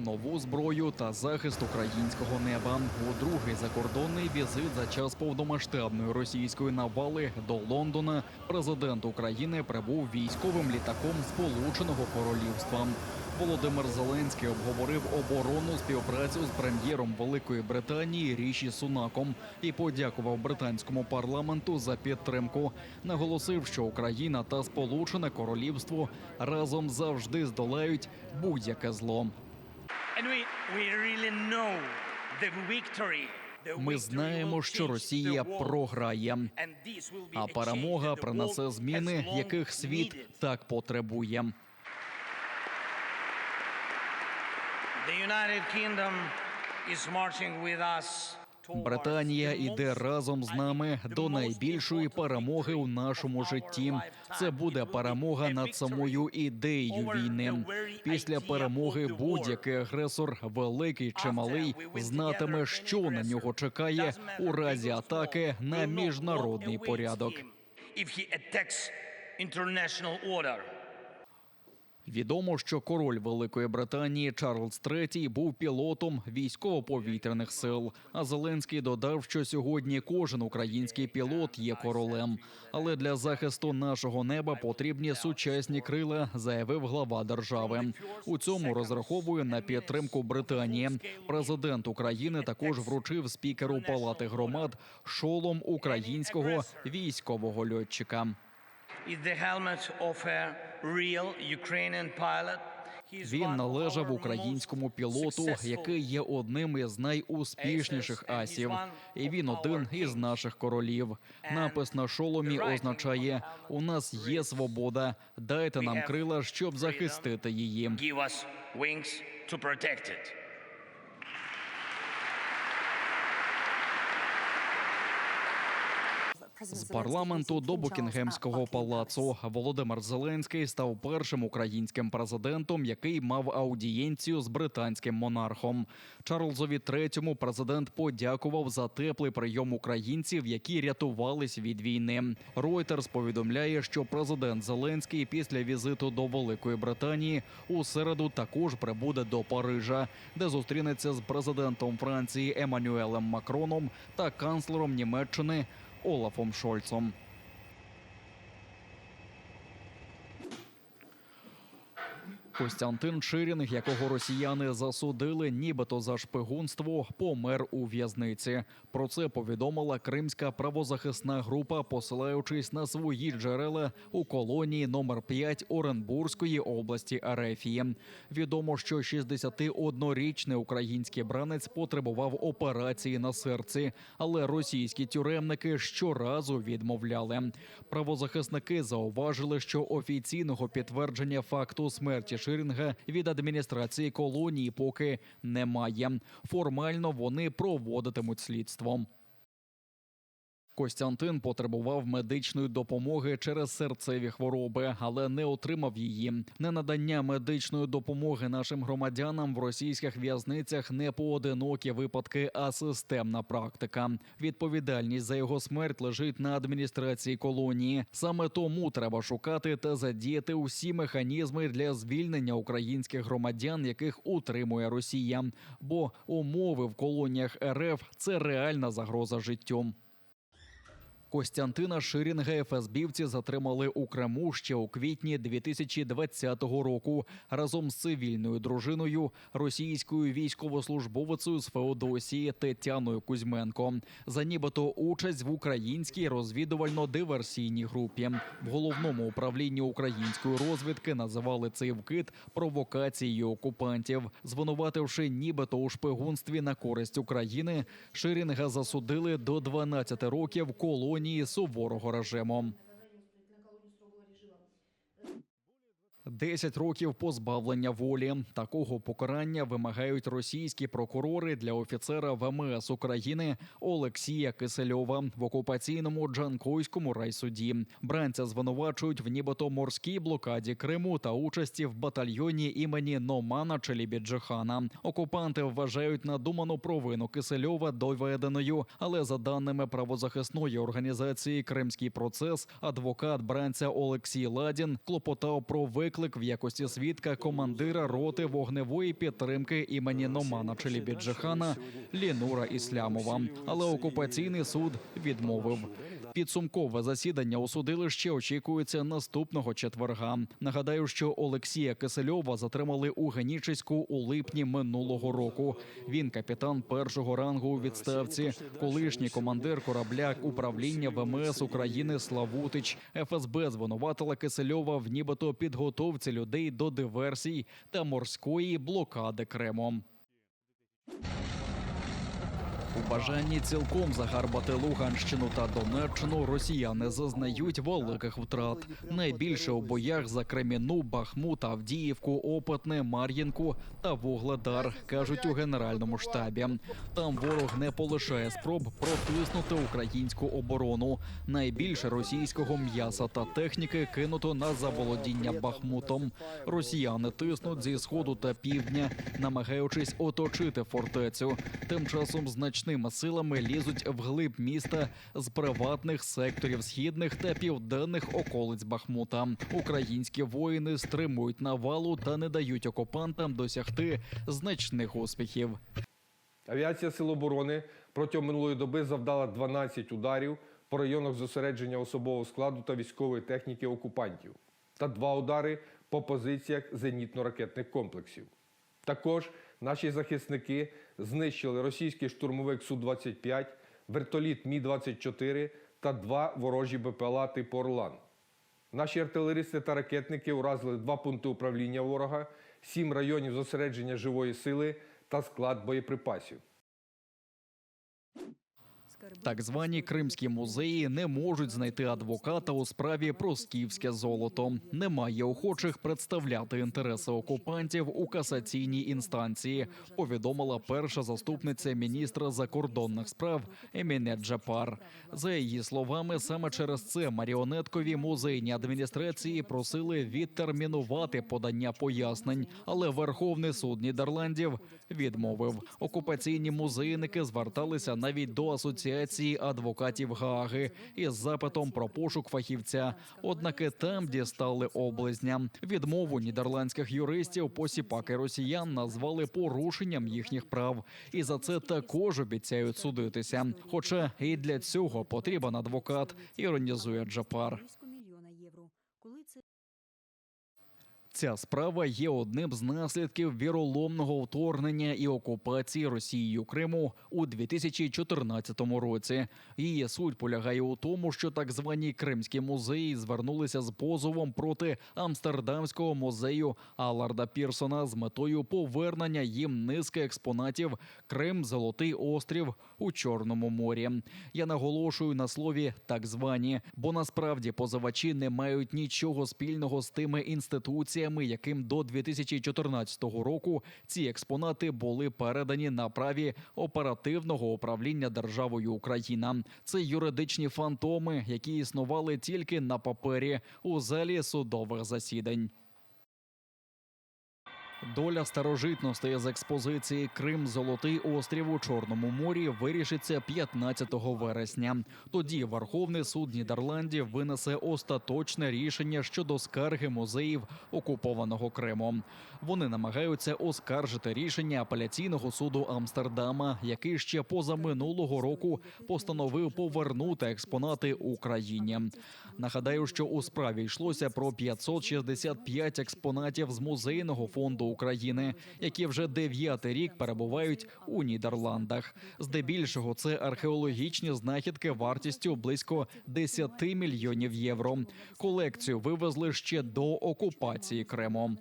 нову зброю та захист українського неба. У другий закордонний візит за час повномасштабної російської навали до Лондона президент України прибув військовим літаком Сполученого Королівства. Володимир Зеленський обговорив оборонну співпрацю з прем'єром Великої Британії Ріші Сунаком і подякував британському парламенту за підтримку. Наголосив, що Україна та Сполучене Королівство разом завжди здолають будь-яке зло. Ми знаємо, що Росія програє, а перемога принесе зміни, яких світ так потребує. Британія іде разом з нами до найбільшої перемоги у нашому житті. Це буде перемога над самою ідеєю війни. Після перемоги будь-який агресор, великий чи малий, знатиме, що на нього чекає у разі атаки на міжнародний порядок. international order. Відомо, що король Великої Британії Чарльз III був пілотом військово-повітряних сил. А Зеленський додав, що сьогодні кожен український пілот є королем. Але для захисту нашого неба потрібні сучасні крила, заявив глава держави. У цьому розраховує на підтримку Британії. Президент України також вручив спікеру Палати громад шолом українського військового льотчика. Він of належав українському пілоту, який є одним із найуспішніших асів. І він один із наших королів. Напис на шоломі означає: у нас є свобода. Дайте нам крила, щоб захистити її. З парламенту до Букінгемського палацу Володимир Зеленський став першим українським президентом, який мав аудієнцію з британським монархом. Чарльзові III президент подякував за теплий прийом українців, які рятувались від війни. Reuters повідомляє, що президент Зеленський після візиту до Великої Британії у середу також прибуде до Парижа, де зустрінеться з президентом Франції Еммануелем Макроном та канцлером Німеччини Olafom Sjoltsom. Костянтин Ширінг, якого росіяни засудили, нібито за шпигунство, помер у в'язниці. Про це повідомила кримська правозахисна група, посилаючись на свої джерела у колонії номер 5 Оренбурзької області Арефії. Відомо, що 61-річний український бранець потребував операції на серці, але російські тюремники щоразу відмовляли. Правозахисники зауважили, що офіційного підтвердження факту смерті Ширінга від адміністрації колонії поки немає. Формально вони проводитимуть слідство. Костянтин потребував медичної допомоги через серцеві хвороби, але не отримав її. Ненадання медичної допомоги нашим громадянам в російських в'язницях не поодинокі випадки, а системна практика. Відповідальність за його смерть лежить на адміністрації колонії. Саме тому треба шукати та задіяти усі механізми для звільнення українських громадян, яких утримує Росія. Бо умови в колоніях РФ це реальна загроза життю. Костянтина Ширінга ФСБівці затримали у Криму ще у квітні 2020 року разом з цивільною дружиною, російською військовослужбовицею з Феодосії Тетяною Кузьменко за нібито участь в українській розвідувально-диверсійній групі. В головному управлінні української розвідки називали цей вкид провокацією окупантів, звинувативши нібито у шпигунстві на користь України. Ширінга засудили до 12 років колонії суворого режиму. 10 років позбавлення волі. Такого покарання вимагають російські прокурори для офіцера ВМС України Олексія Кисельова в окупаційному Джанкойському райсуді. Бранця звинувачують в нібито морській блокаді Криму та участі в батальйоні імені Номана Челібіджихана. Окупанти вважають надуману провину Кисельова доведеною, але за даними правозахисної організації Кримський процес, адвокат бранця Олексій Ладін клопотав про виклик виклик в якості свідка командира роти вогневої підтримки імені Номана Челібіджихана Лінура Іслямова. Але окупаційний суд відмовив. Підсумкове засідання у судилищі очікується наступного четверга. Нагадаю, що Олексія Кисельова затримали у Генічеську у липні минулого року. Він капітан першого рангу у відставці, колишній командир корабля управління ВМС України Славутич. ФСБ звинуватила Кисельова в нібито підготовці людей до диверсій та морської блокади Криму. У бажанні цілком загарбати Луганщину та Донеччину росіяни зазнають великих втрат. Найбільше у боях за Креміну, Бахмут, Авдіївку, Опитне, Мар'їнку та Вугледар кажуть у генеральному штабі. Там ворог не полишає спроб протиснути українську оборону. Найбільше російського м'яса та техніки кинуто на заволодіння Бахмутом. Росіяни тиснуть зі сходу та півдня, намагаючись оточити фортецю. Тим часом значними силами лізуть вглиб міста з приватних секторів східних та південних околиць Бахмута. Українські воїни стримують навалу та не дають окупантам досягти значних успіхів. Авіація Сил оборони протягом минулої доби завдала 12 ударів по районах зосередження особового складу та військової техніки окупантів та два удари по позиціях зенітно-ракетних комплексів. Також наші захисники знищили російський штурмовик Су-25, вертоліт Мі-24 та два ворожі БПЛА типу Орлан. Наші артилеристи та ракетники уразили два пункти управління ворога, сім районів зосередження живої сили та склад боєприпасів. Так звані кримські музеї не можуть знайти адвоката у справі про скіфське золото. Немає охочих представляти інтереси окупантів у касаційній інстанції. Повідомила перша заступниця міністра закордонних справ Еміне Джапар. За її словами, саме через це маріонеткові музейні адміністрації просили відтермінувати подання пояснень, але Верховний суд Нідерландів відмовив. Окупаційні музейники зверталися навіть до асоціації адвокатів Гааги із запитом про пошук фахівця. Однак там дістали облизня. Відмову нідерландських юристів посіпаки росіян назвали порушенням їхніх прав, і за це також обіцяють судитися. Хоча і для цього потрібен адвокат, іронізує Джапар. Ця справа є одним з наслідків віроломного вторгнення і окупації Росією Криму у 2014 році. Її суть полягає у тому, що так звані кримські музеї звернулися з позовом проти Амстердамського музею Аларда Пірсона з метою повернення їм низки експонатів Крим, Золотий острів у Чорному морі. Я наголошую на слові так звані, бо насправді позивачі не мають нічого спільного з тими інституціями, яким до 2014 року ці експонати були передані на праві оперативного управління державою Україна. Це юридичні фантоми, які існували тільки на папері у залі судових засідань. Доля старожитностей з експозиції Крим Золотий острів у Чорному морі вирішиться 15 вересня. Тоді Верховний суд Нідерландів винесе остаточне рішення щодо скарги музеїв окупованого Криму. Вони намагаються оскаржити рішення апеляційного суду Амстердама, який ще позаминулого року постановив повернути експонати Україні. Нагадаю, що у справі йшлося про 565 експонатів з музейного фонду України, які вже дев'ятий рік перебувають у Нідерландах. Здебільшого це археологічні знахідки вартістю близько 10 мільйонів євро. Колекцію вивезли ще до окупації Криму.